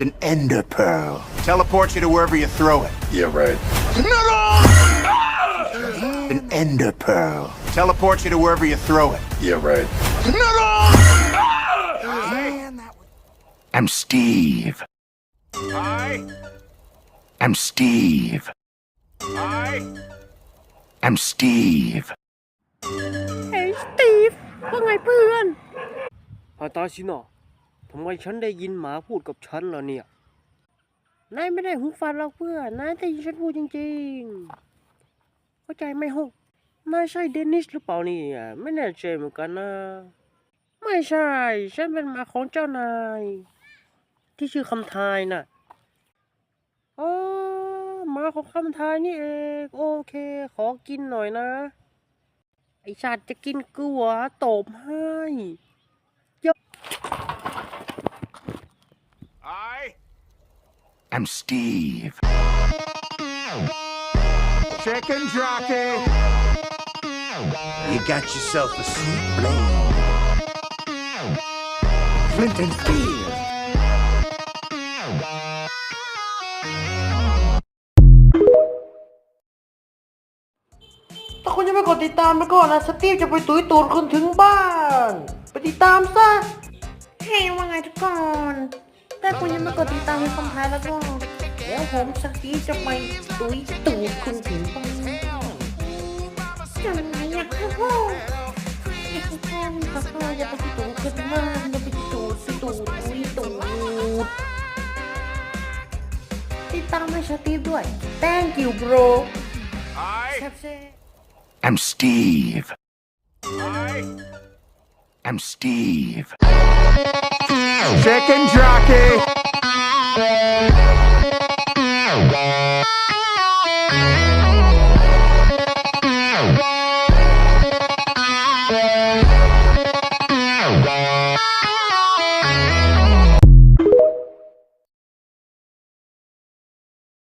An ender pearl. Teleport you to wherever you throw it. Yeah, right. An ender pearl. Teleport you to wherever you throw it. Yeah, right. I'm Steve. I, I'm Steve. I, I'm Steve. เฮ้ยสตีฟว่าไงเพื่อนอาตาชินะ ทำไมฉันได้ยินหมาพูดกับฉันล่ะเนี่ย นายไม่ได้หูฟันหรอกเพื่อนนายได้ยินฉันพูดจริงๆ เข้าใจไหมฮะนายใช่เดนิสหรือเปล่านี่ไม่แน่ใจเหมือนกันนะ ไม่ใช่ ฉันเป็นหมาของเจ้านาย ที่ชื่อคำทายน่ะอ๋อหมาของคำทายนี่เองโอเค ขอกินหน่อยนะ ไอชาติจะกินกูเหรอตบให้ I, I'm Steve. chicken jockey. You got yourself a sweet blade. Flint and steel. ถ้าคุณยังไม่กดติดตามแล้วก็นะสตีฟจะไปตุยตูดคุณถึงบ้าน ไปติดตามซะ เฮ้ยว่าไงทุกคนถ้าคุณยังไม่กดติดตามให้คำท้ายแล้วก็เดี๋ยวผมสตีฟจะไปตุยตูดคุณถึงบ้านจะไหนอยากให้พ่ออยากให้พ่ออยากให้พ่ออยากไปตูดคุณบ้านอยากไปตูดตูดตุยตูดติดตามให้สตีฟด้วย thank you bro I, แซ่บเซ่ I'm Steve. I, I'm Steve. chicken jockey.